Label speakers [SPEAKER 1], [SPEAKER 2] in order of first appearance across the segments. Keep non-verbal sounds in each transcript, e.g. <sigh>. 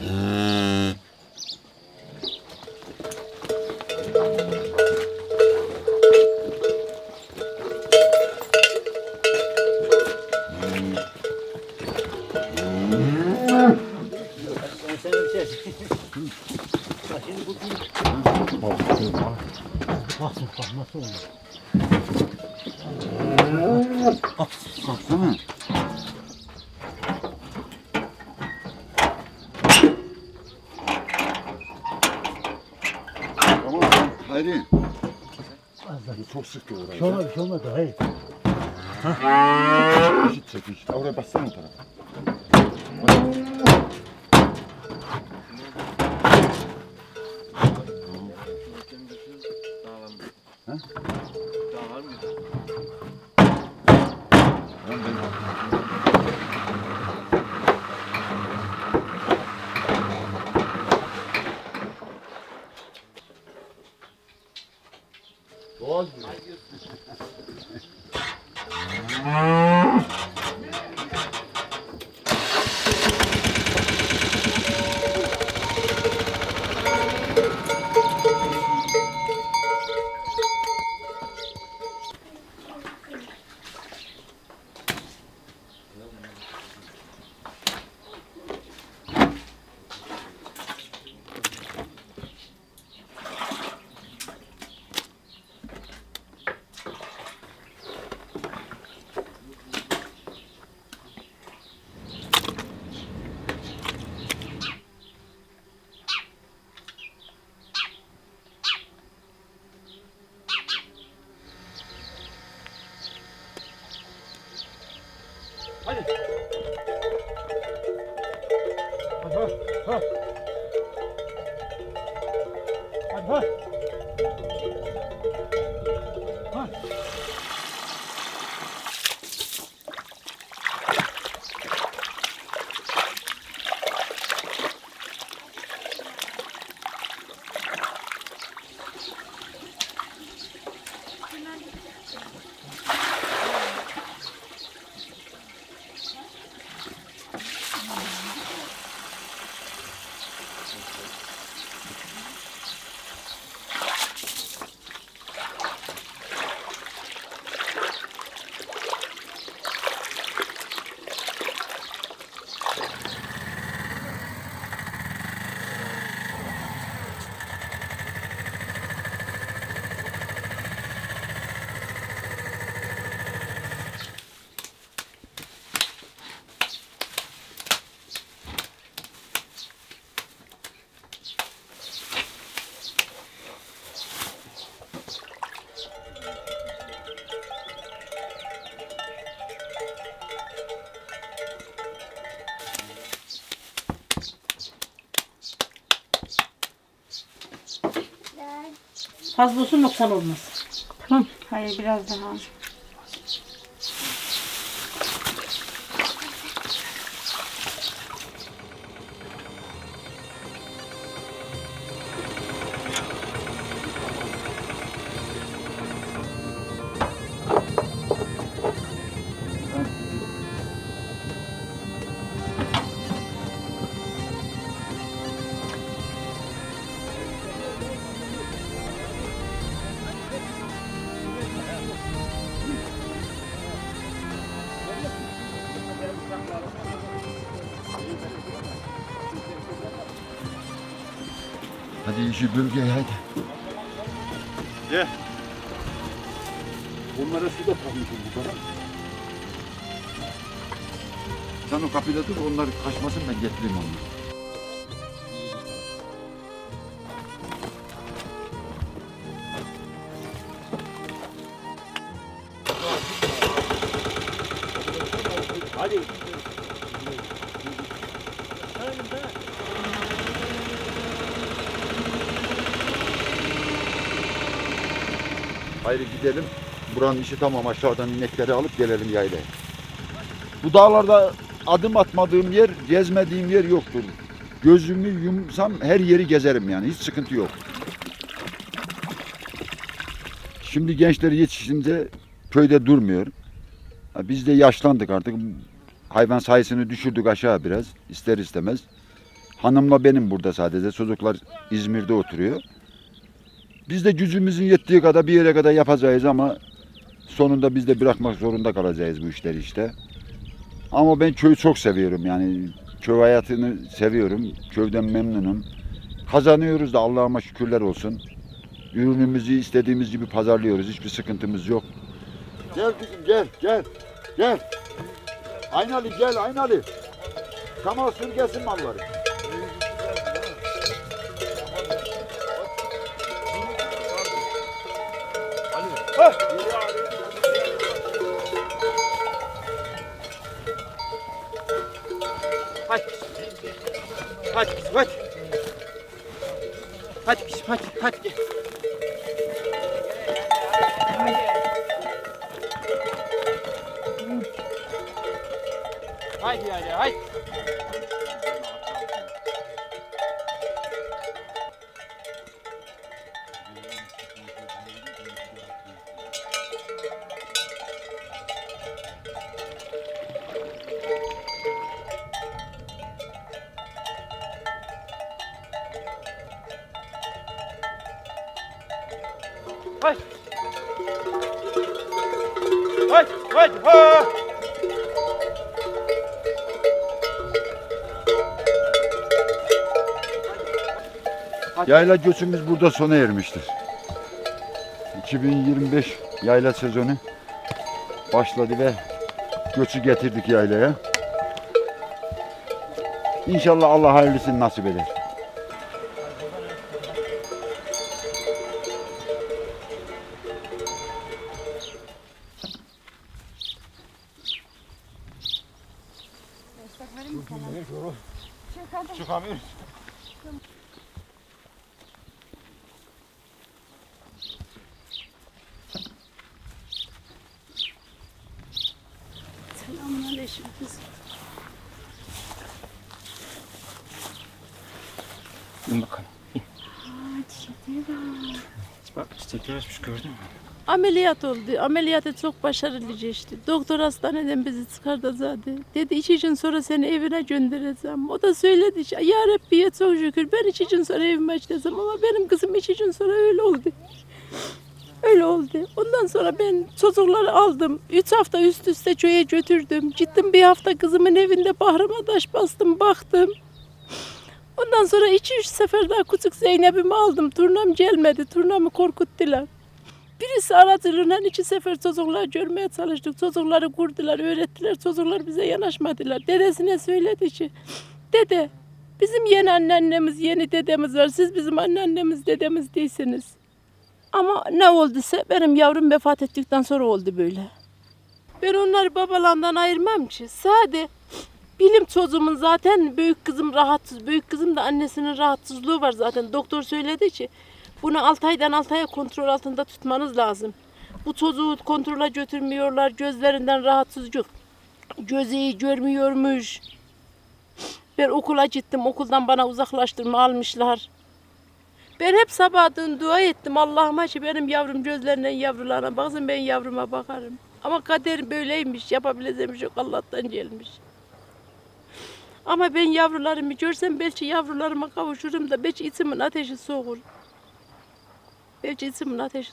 [SPEAKER 1] Ben Tá, jakiś Eurobassenu teraz.
[SPEAKER 2] Fazla olsun noksan olmaz.
[SPEAKER 3] Tamam. Hayır biraz daha.
[SPEAKER 4] İşi bölgeye hadi.
[SPEAKER 1] Bunlara su da takmışım bu kadar.
[SPEAKER 4] Sen o kapıda dur onlar kaçmasın ben getireyim onları.
[SPEAKER 1] Hadi.
[SPEAKER 4] Hayri gidelim.
[SPEAKER 1] Buranın işi tamam aşağıdan inekleri alıp gelelim yaylaya. Bu dağlarda adım atmadığım yer, gezmediğim yer yoktur. Gözümü yumsam her yeri gezerim yani hiç sıkıntı yok. Şimdi gençler yetişince köyde durmuyor. Biz de yaşlandık artık. Hayvan sayısını düşürdük aşağı biraz ister istemez. Hanımla benim burada sadece. Çocuklar İzmir'de oturuyor. Biz de gücümüzün yettiği kadar bir yere kadar yapacağız ama sonunda biz de bırakmak zorunda kalacağız bu işleri işte. Ama ben köyü çok seviyorum yani köy hayatını seviyorum. Köyden memnunum. Kazanıyoruz da Allah'ıma şükürler olsun. Ürünümüzü istediğimiz gibi pazarlıyoruz. Hiçbir sıkıntımız yok. Gel kızım gel gel gel. Aynalı gel Aynalı. Tamam sür gelsin malları.
[SPEAKER 5] Hadi. Hadi kızım hadi. Hadi kızım hadi hadi gel. Haydi hadi haydi. Haydi. Haydi haydi ha.
[SPEAKER 1] Yayla göçümüz burada sona ermiştir. 2025 yayla sezonu başladı ve göçü getirdik yaylaya. İnşallah Allah hayırlısını nasip eder.
[SPEAKER 2] Selamünaleyküm kızım.
[SPEAKER 5] İn bakalım. Bak çiçekler açmış gördün mü?
[SPEAKER 6] Ameliyat oldu. Ameliyatı çok başarılı geçti. Doktor hastaneden bizi çıkardı zaten. Dedi iş için sonra seni evine göndereceğim. O da söyledi. Ya Rabbi'ye çok şükür. Ben iş için sonra evime açacağım ama benim kızım iş için sonra öyle oldu. Öyle oldu. Ondan sonra ben çocukları aldım. Üç hafta üst üste köye götürdüm. Gittim bir hafta kızımın evinde bahrama taş bastım baktım. Ondan sonra iki üç sefer daha küçük Zeynep'imi aldım. Turnam gelmedi. Turnamı korkuttular. Birisi aracılığıyla iki sefer çocuklar görmeye çalıştık. Çocukları kurdular, öğrettiler. Çocuklar bize yanaşmadılar. Dedesine söyledi ki, dede bizim yeni anneannemiz, yeni dedemiz var. Siz bizim anneannemiz, dedemiz değilsiniz. Ama ne olduysa benim yavrum vefat ettikten sonra oldu böyle. Ben onları babalarından ayırmam ki. Sade bilim çocuğumun zaten büyük kızım rahatsız. Büyük kızım da annesinin rahatsızlığı var zaten. Doktor söyledi ki bunu 6 aydan 6 aya kontrol altında tutmanız lazım. Bu çocuğu kontrola götürmüyorlar. Gözlerinden rahatsızlık. Gözü iyi görmüyormuş. Ben okula gittim. Okuldan bana uzaklaştırma almışlar. Ben hep sabahın dua ettim. Allah'ıma ki benim yavrum gözlerinden yavrularına baksın ben yavruma bakarım. Ama kader böyleymiş. Yapabileceğim yok. Allah'tan gelmiş. Ama ben yavrularımı görsem belki yavrularıma kavuşurum da belki içimin ateşi soğur. Belki içimin ateşi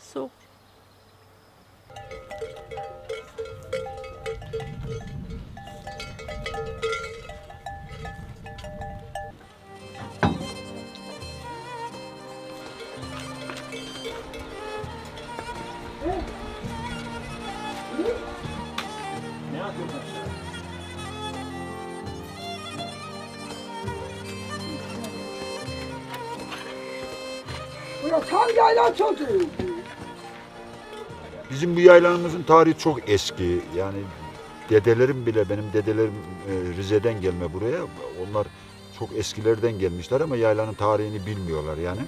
[SPEAKER 6] soğuk.
[SPEAKER 1] Bizim bu yaylamızın tarihi çok eski. Yani dedelerim bile benim dedelerim e, Rize'den gelme buraya. Onlar çok eskilerden gelmişler ama yaylanın tarihini bilmiyorlar yani.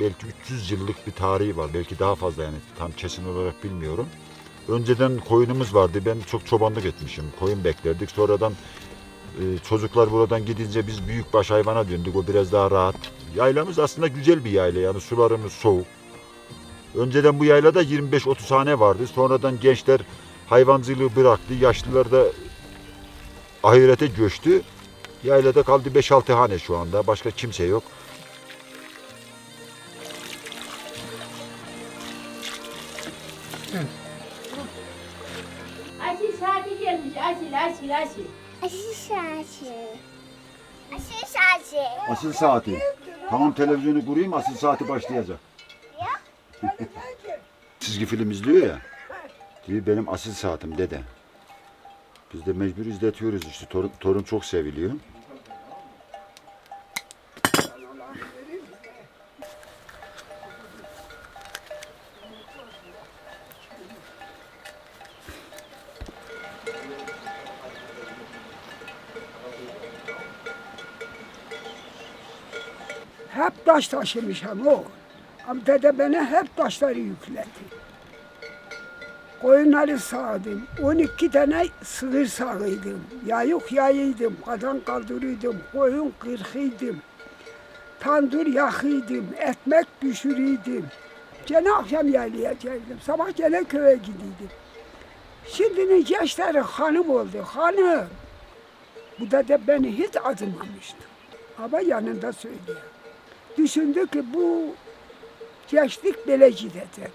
[SPEAKER 1] belki 300 yıllık bir tarihi var. Belki daha fazla yani tam kesin olarak bilmiyorum. Önceden koyunumuz vardı. Ben çok çobanlık etmişim. Koyun beklerdik. Sonradan e, çocuklar buradan gidince biz büyükbaş hayvana döndük. O biraz daha rahat. Yaylamız aslında güzel bir yayla. Yani sularımız soğuk. Önceden bu yaylada 25-30 hane vardı. Sonradan gençler hayvancılığı bıraktı. Yaşlılar da ahirete göçtü. Yaylada kaldı 5-6 hane şu anda. Başka kimse yok.
[SPEAKER 2] Asil saati gelmiş. Asil, asil, asil.
[SPEAKER 7] Aşı şarjı. Aşı şarjı.
[SPEAKER 1] Asil saati. Tamam televizyonu kurayım asil saati başlayacak. Çizgi film izliyor ya. Diyor benim asil saatim dede. Biz de mecbur izletiyoruz işte. Torun, torun çok seviliyor.
[SPEAKER 8] Hep taş taşımışım o. Ama dede bana hep taşları yükledi. Koyunları sağdım. 12 tane sığır sağıydım. Yayık yayıydım. Kadın kaldırıydım. Koyun kırkıydım. Tandır yakıydım. Ekmek pişiriydim. Gene akşam geldim. Sabah gene köye gidiydim. Şimdinin gençleri hanım oldu. Hanım. Bu dede beni hiç acımamıştı. Ama yanında söylüyor. Düşündü ki bu gençlik böyle gidecek.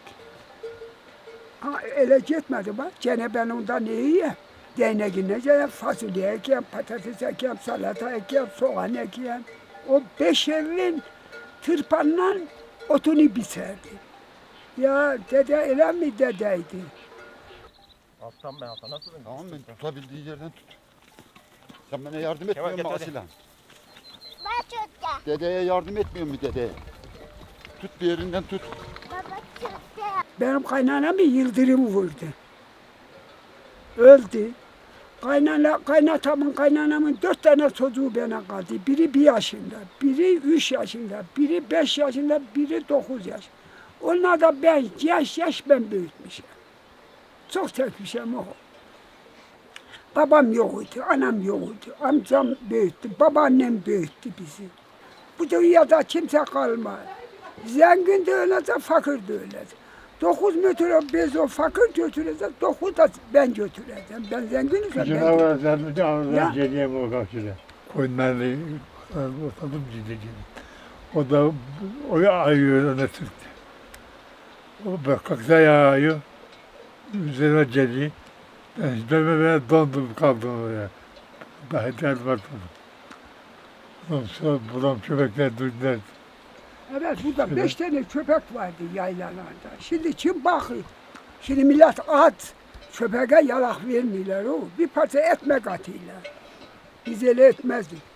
[SPEAKER 8] Ha, öyle gitmedi bak. Gene ben ondan iyiyim. Değneğine gene fasulye ekeyim, patates ekeyim, salata ekeyim, soğan ekeyim. O beş evin tırpanla otunu biçerdi. Ya dede öyle mi dedeydi?
[SPEAKER 5] Alttan ben alttan. Nasıl?
[SPEAKER 1] Tamam mı? Tutabildiği yerden tut. Sen bana yardım
[SPEAKER 5] Kemal,
[SPEAKER 1] etmiyor musun
[SPEAKER 5] git hadi.
[SPEAKER 1] Asila?
[SPEAKER 7] Baba çöpte.
[SPEAKER 1] Dedeye yardım etmiyor mu dedeye? Tut bir yerinden tut.
[SPEAKER 7] Baba çöpte.
[SPEAKER 8] Benim kaynanamı yıldırım vurdu. Öldü. Kaynana, kaynatamın kaynanamın dört tane çocuğu bana kaldı. Biri bir yaşında, biri üç yaşında, biri beş yaşında, biri dokuz yaş. Onlar da ben yaş yaş ben büyütmüşüm. Çok çekmişim o. Babam yoktu, anam yoktu, amcam büyüttü, babaannem büyüttü bizi. Bu dünyada kimse kalmadı. Zengin de öylece, fakir de öylece. Dokuz metre bez o fakir götürecek, dokuz da ben götüreceğim. Ben zenginim ben
[SPEAKER 9] Gücüne
[SPEAKER 8] götüreceğim.
[SPEAKER 9] vereceğim.
[SPEAKER 8] Ya.
[SPEAKER 9] Ağzından geleyim o karşıda. Koyunlarla ortadım gideceğim. O da o ayıyor öne sürttü. O kalksa yağıyor. Üzerine geliyor. Böyle dondum kaldım oraya. Daha derdim atmadım. Ondan sonra buram köpekler duydular.
[SPEAKER 8] Evet burada beş tane köpek vardı yaylalarda. Şimdi kim bakıyor? Şimdi millet at, köpeğe yalak vermiyorlar o. Bir parça ekmek atıyorlar. Biz öyle etmezdik.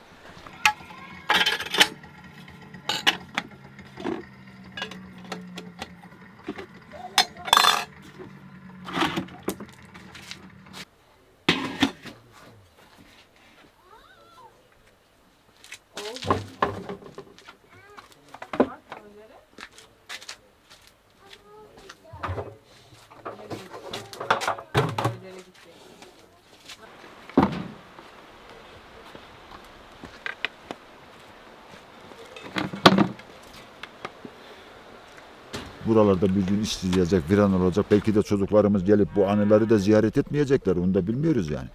[SPEAKER 1] Buralarda bir gün isteyecek, viran olacak. Belki de çocuklarımız gelip bu anıları da ziyaret etmeyecekler. Onu da bilmiyoruz yani.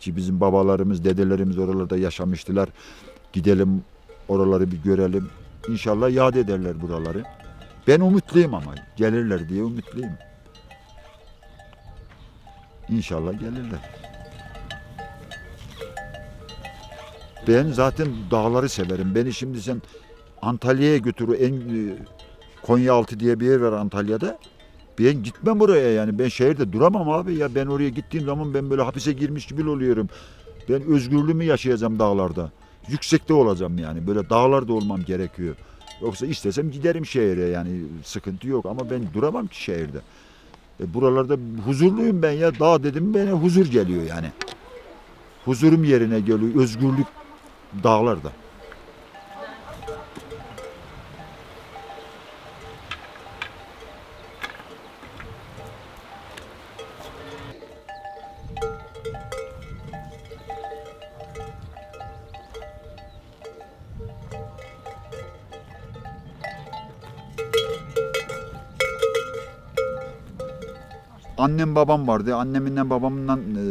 [SPEAKER 1] Ki bizim babalarımız, dedelerimiz oralarda yaşamıştılar. Gidelim oraları bir görelim. İnşallah yad ederler buraları. Ben umutluyum ama gelirler diye umutluyum. İnşallah gelirler. Ben zaten dağları severim. Beni şimdi sen Antalya'ya götür en e, Konyaaltı diye bir yer var Antalya'da. Ben gitmem oraya yani. Ben şehirde duramam abi ya. Ben oraya gittiğim zaman ben böyle hapise girmiş gibi oluyorum. Ben özgürlüğümü yaşayacağım dağlarda. Yüksekte olacağım yani. Böyle dağlarda olmam gerekiyor. Yoksa istesem giderim şehire yani sıkıntı yok ama ben duramam ki şehirde. E buralarda huzurluyum ben ya. Dağ dedim bana huzur geliyor yani. Huzurum yerine geliyor. Özgürlük dağlarda. Annem babam vardı. Annemden babamdan e,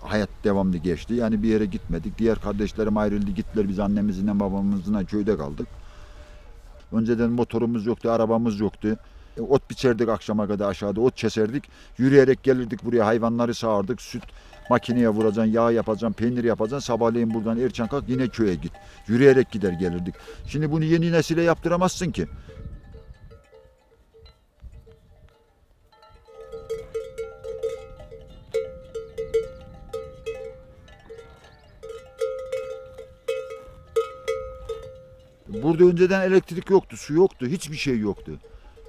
[SPEAKER 1] hayat devamlı geçti. Yani bir yere gitmedik. Diğer kardeşlerim ayrıldı gittiler. Biz annemizle babamızla köyde kaldık. Önceden motorumuz yoktu, arabamız yoktu. E, ot biçerdik akşama kadar aşağıda, ot keserdik. Yürüyerek gelirdik buraya, hayvanları sağardık. Süt makineye vuracaksın, yağ yapacaksın, peynir yapacaksın. Sabahleyin buradan erken kalk yine köye git. Yürüyerek gider gelirdik. Şimdi bunu yeni nesile yaptıramazsın ki. Burada önceden elektrik yoktu, su yoktu, hiçbir şey yoktu.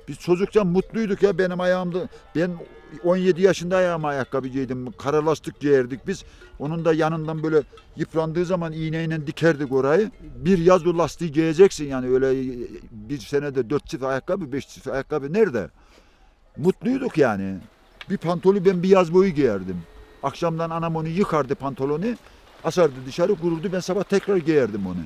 [SPEAKER 1] Biz çocukken mutluyduk ya benim ayağımda. Ben 17 yaşında ayağıma ayakkabı giydim. Kara lastik giyerdik biz. Onun da yanından böyle yıprandığı zaman iğneyle dikerdik orayı. Bir yaz o lastiği giyeceksin yani öyle bir senede dört çift ayakkabı, beş çift ayakkabı nerede? Mutluyduk yani. Bir pantolonu ben bir yaz boyu giyerdim. Akşamdan anam onu yıkardı pantolonu. Asardı dışarı kururdu. Ben sabah tekrar giyerdim onu.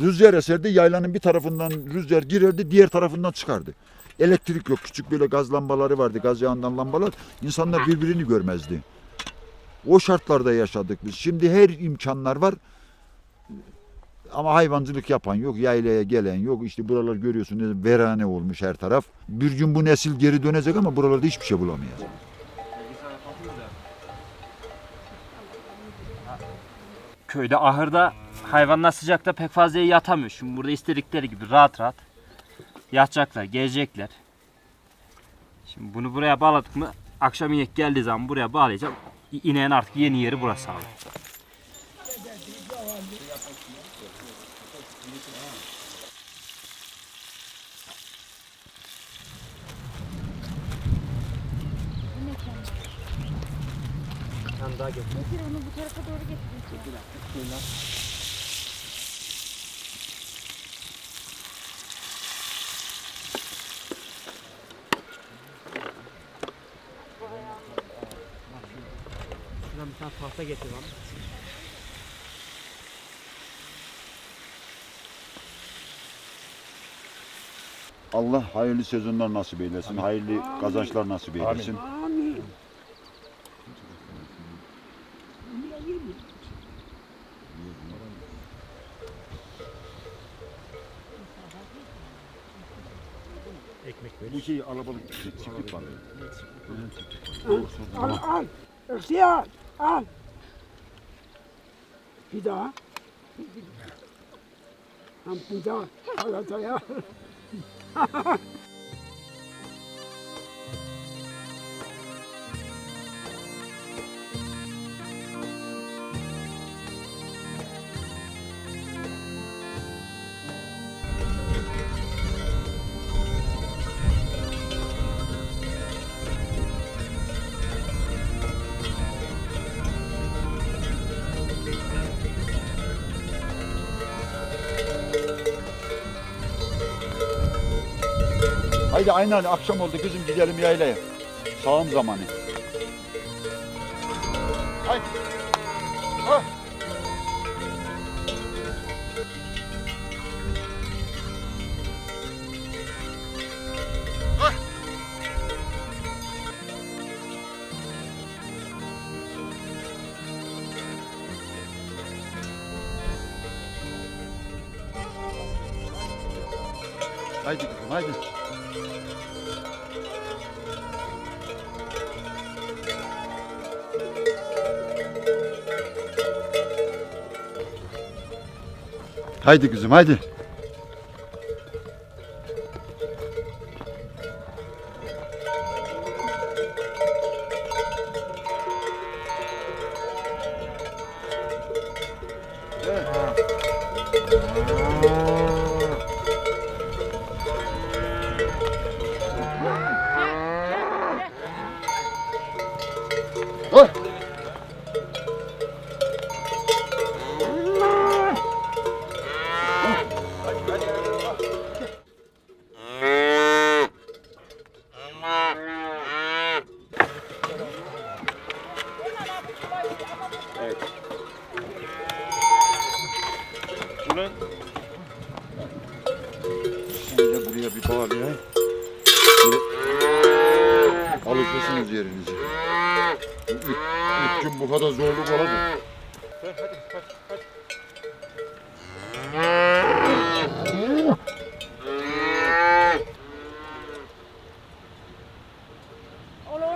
[SPEAKER 1] Rüzgar eserdi yaylanın bir tarafından rüzgar girerdi diğer tarafından çıkardı. Elektrik yok küçük böyle gaz lambaları vardı gaz yağından lambalar insanlar birbirini görmezdi. O şartlarda yaşadık biz. Şimdi her imkanlar var. Ama hayvancılık yapan yok, yaylaya gelen yok. İşte buralar görüyorsunuz verane olmuş her taraf. Bir gün bu nesil geri dönecek ama buralarda hiçbir şey bulamayacak.
[SPEAKER 5] Köyde ahırda hayvanlar sıcakta pek fazla yatamıyor. Şimdi burada istedikleri gibi rahat rahat yatacaklar, gezecekler. Şimdi bunu buraya bağladık mı akşam inek geldiği zaman buraya bağlayacağım. İneğin artık yeni yeri burası abi. Şuradan bir tane tahta getir.
[SPEAKER 1] Allah hayırlı sezonlar nasip eylesin. Hayırlı kazançlar nasip eylesin.
[SPEAKER 8] Amin.
[SPEAKER 1] Bu şey alabalık çiftlik var.
[SPEAKER 8] Al al. İhtiyar al. Bir daha. Ha, Bir daha. Salataya. <laughs>
[SPEAKER 1] Haydi aynen akşam oldu kızım gidelim yaylaya. Sağım zamanı. Haydi. Ha. Ha. Haydi kızım haydi. Haydi kızım haydi. Dur.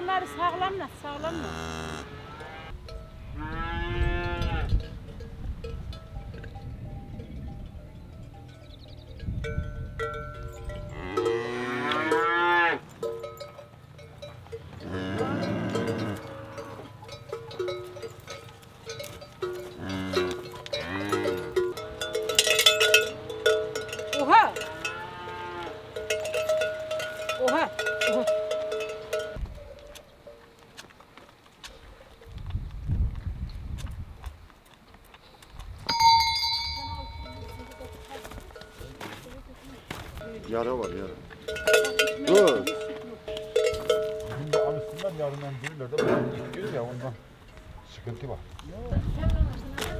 [SPEAKER 6] Onları sağlamla sağlamla.
[SPEAKER 1] Yara var yara. Dur.
[SPEAKER 10] Şimdi alışsınlar yarından biriler de gidiyor ya ondan sıkıntı var.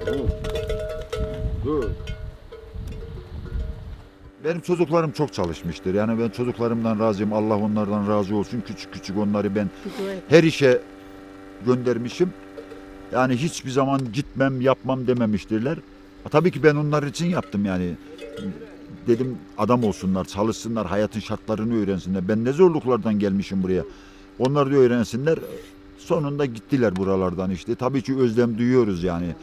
[SPEAKER 1] Dur. Dur. Benim çocuklarım çok çalışmıştır. Yani ben çocuklarımdan razıyım. Allah onlardan razı olsun. Küçük küçük onları ben her işe göndermişim. Yani hiçbir zaman gitmem, yapmam dememiştirler. Tabii ki ben onlar için yaptım yani. Dedim adam olsunlar, çalışsınlar, hayatın şartlarını öğrensinler. Ben ne zorluklardan gelmişim buraya. Onlar da öğrensinler. Sonunda gittiler buralardan işte. Tabii ki özlem duyuyoruz yani.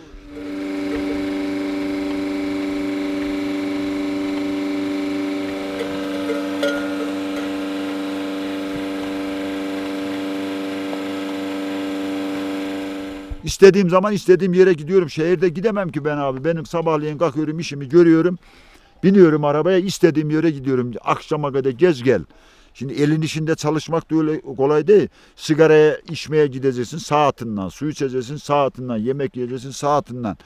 [SPEAKER 1] İstediğim zaman istediğim yere gidiyorum. Şehirde gidemem ki ben abi. Benim sabahleyin kalkıyorum işimi görüyorum. Biniyorum arabaya istediğim yere gidiyorum. Akşama kadar gez gel. Şimdi elin işinde çalışmak da öyle kolay değil. Sigaraya içmeye gideceksin saatinden, su içeceksin saatinden, yemek yiyeceksin saatinden.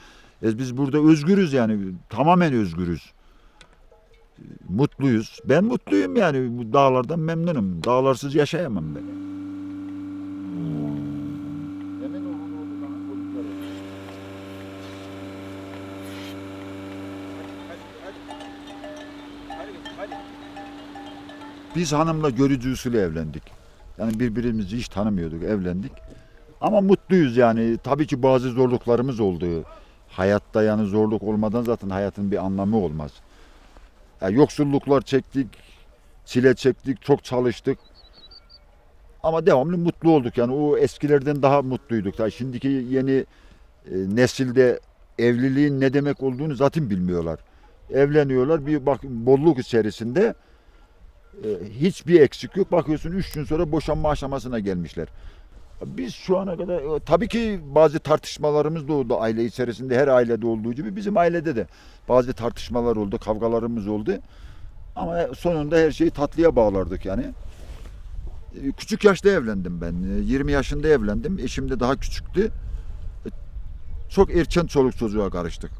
[SPEAKER 1] E biz burada özgürüz yani tamamen özgürüz. Mutluyuz. Ben mutluyum yani bu dağlardan memnunum. Dağlarsız yaşayamam ben. Biz hanımla görücü usulü evlendik. Yani birbirimizi hiç tanımıyorduk, evlendik. Ama mutluyuz yani. Tabii ki bazı zorluklarımız oldu. Hayatta yani zorluk olmadan zaten hayatın bir anlamı olmaz. Ya yoksulluklar çektik, çile çektik, çok çalıştık. Ama devamlı mutlu olduk yani o eskilerden daha mutluyduk. Ya şimdiki yeni e, nesilde evliliğin ne demek olduğunu zaten bilmiyorlar. Evleniyorlar bir bak bolluk içerisinde hiçbir eksik yok. Bakıyorsun üç gün sonra boşanma aşamasına gelmişler. Biz şu ana kadar e, tabii ki bazı tartışmalarımız da aile içerisinde her ailede olduğu gibi bizim ailede de bazı tartışmalar oldu, kavgalarımız oldu. Ama sonunda her şeyi tatlıya bağlardık yani. E, Küçük yaşta evlendim ben. E, 20 yaşında evlendim. Eşim de daha küçüktü. E, Çok erken çoluk çocuğa karıştık.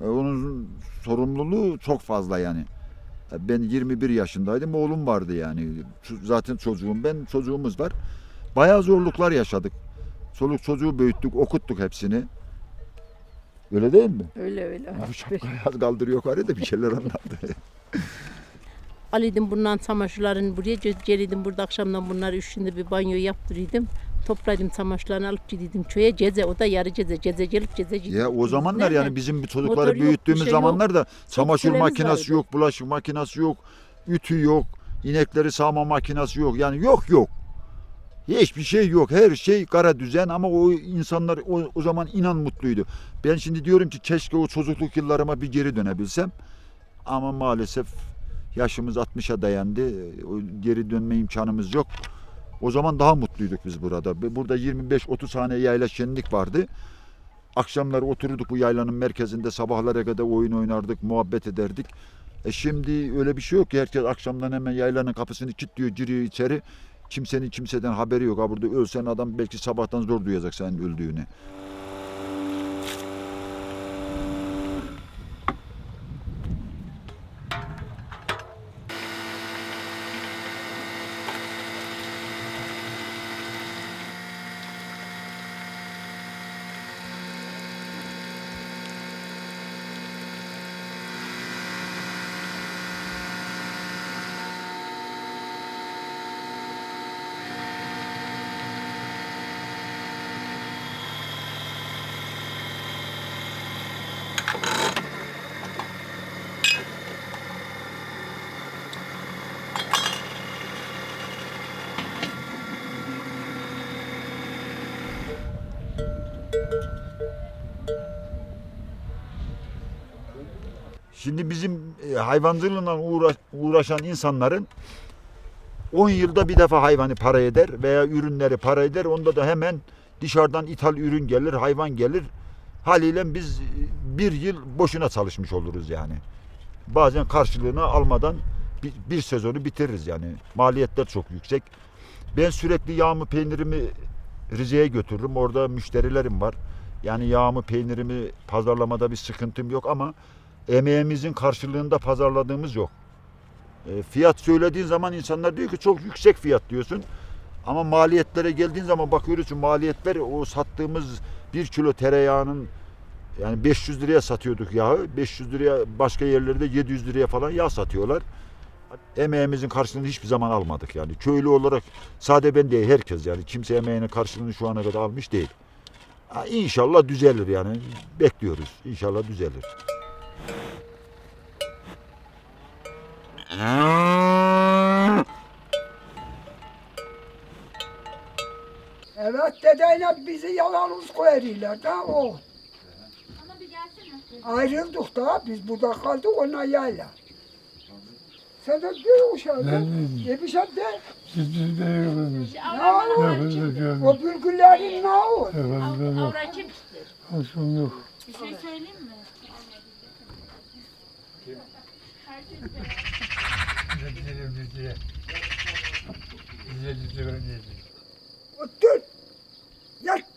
[SPEAKER 1] E, Onun sorumluluğu çok fazla yani. Ben 21 yaşındaydım, oğlum vardı yani. Zaten çocuğum ben, çocuğumuz var. Bayağı zorluklar yaşadık. Çoluk çocuğu büyüttük, okuttuk hepsini. Öyle değil mi?
[SPEAKER 6] Öyle öyle.
[SPEAKER 1] Abi şapkayı az kaldırıyor yukarı da bir şeyler anlattı. <laughs>
[SPEAKER 6] Alıydım bundan çamaşırlarını buraya geliydim burada akşamdan bunları üçünde bir banyo yaptırıydım. Toplaydım çamaşırlarını alıp gidiydim köye ceze o da yarı ceze ceze gelip ceze gidiydim.
[SPEAKER 1] ya o zamanlar yani bizim
[SPEAKER 6] Motor
[SPEAKER 1] çocukları
[SPEAKER 6] bir
[SPEAKER 1] büyüttüğümüz
[SPEAKER 6] şey yok.
[SPEAKER 1] zamanlarda çamaşır makinesi
[SPEAKER 6] vardı.
[SPEAKER 1] yok, bulaşık makinesi yok, ütü yok, inekleri sağma makinesi yok. Yani yok yok. Hiçbir şey yok. Her şey kara düzen ama o insanlar o, o zaman inan mutluydu. Ben şimdi diyorum ki keşke o çocukluk yıllarıma bir geri dönebilsem. Ama maalesef yaşımız 60'a dayandı. O geri dönme imkanımız yok. O zaman daha mutluyduk biz burada. Burada 25-30 tane yayla şenlik vardı. Akşamları otururduk bu yaylanın merkezinde sabahlara kadar oyun oynardık, muhabbet ederdik. E şimdi öyle bir şey yok ki herkes akşamdan hemen yaylanın kapısını kilitliyor, giriyor içeri. Kimsenin kimseden haberi yok. Ha burada ölsen adam belki sabahtan zor duyacak senin öldüğünü. Şimdi bizim e, hayvancılığla uğraş, uğraşan insanların 10 yılda bir defa hayvanı para eder veya ürünleri para eder. Onda da hemen dışarıdan ithal ürün gelir, hayvan gelir. Haliyle biz e, bir yıl boşuna çalışmış oluruz yani. Bazen karşılığını almadan bir, bir sezonu bitiririz yani. Maliyetler çok yüksek. Ben sürekli yağımı peynirimi Rize'ye götürürüm. Orada müşterilerim var. Yani yağımı peynirimi pazarlamada bir sıkıntım yok ama emeğimizin karşılığında pazarladığımız yok. E, fiyat söylediğin zaman insanlar diyor ki çok yüksek fiyat diyorsun. Ama maliyetlere geldiğin zaman bakıyoruz ki maliyetler o sattığımız bir kilo tereyağının yani 500 liraya satıyorduk yağı. 500 liraya başka yerlerde 700 liraya falan yağ satıyorlar. Emeğimizin karşılığını hiçbir zaman almadık yani. Köylü olarak sade ben değil herkes yani. Kimse emeğinin karşılığını şu ana kadar almış değil. İnşallah düzelir yani. Bekliyoruz. İnşallah düzelir.
[SPEAKER 8] Evet dedeyle bizi yalnız koyarlar da o. Ayrıldık da biz burada kaldık ona yayla. Sen de bir uşağı.
[SPEAKER 9] Ben dedim.
[SPEAKER 8] E bir şey de.
[SPEAKER 9] Değil.
[SPEAKER 8] Ne olur? O bülgüllerin ne olur?
[SPEAKER 9] Efendim yok.
[SPEAKER 2] Avra kimsin?
[SPEAKER 9] Haşım yok.
[SPEAKER 2] Bir şey söyleyeyim mi?
[SPEAKER 9] Ciddi ciddi.
[SPEAKER 8] Yat